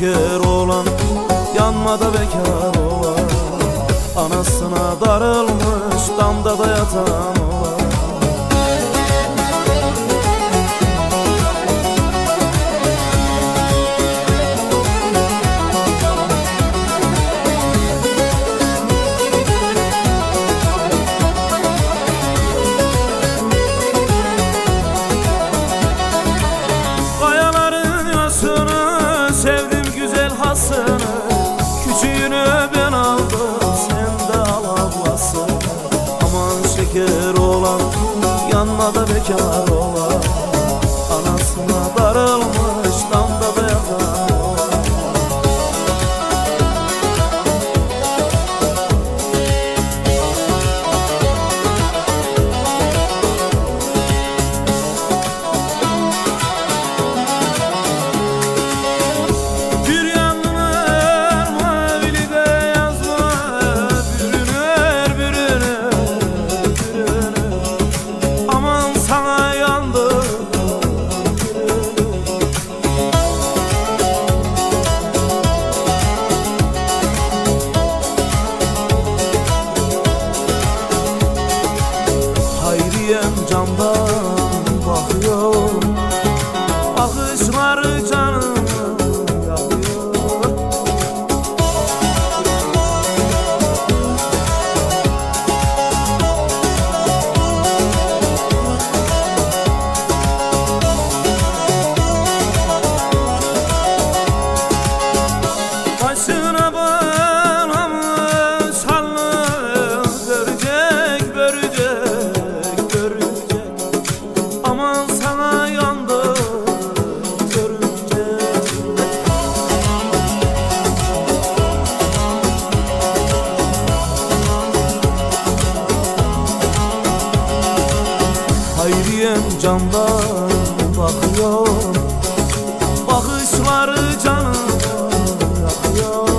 bekar olan Yanmada bekar olan. Anasına darılmış damda da yatan darılma Anasına darılma Yürüyem camdan Gözlüyüm camdan bakıyor Bakışları canımı yakıyor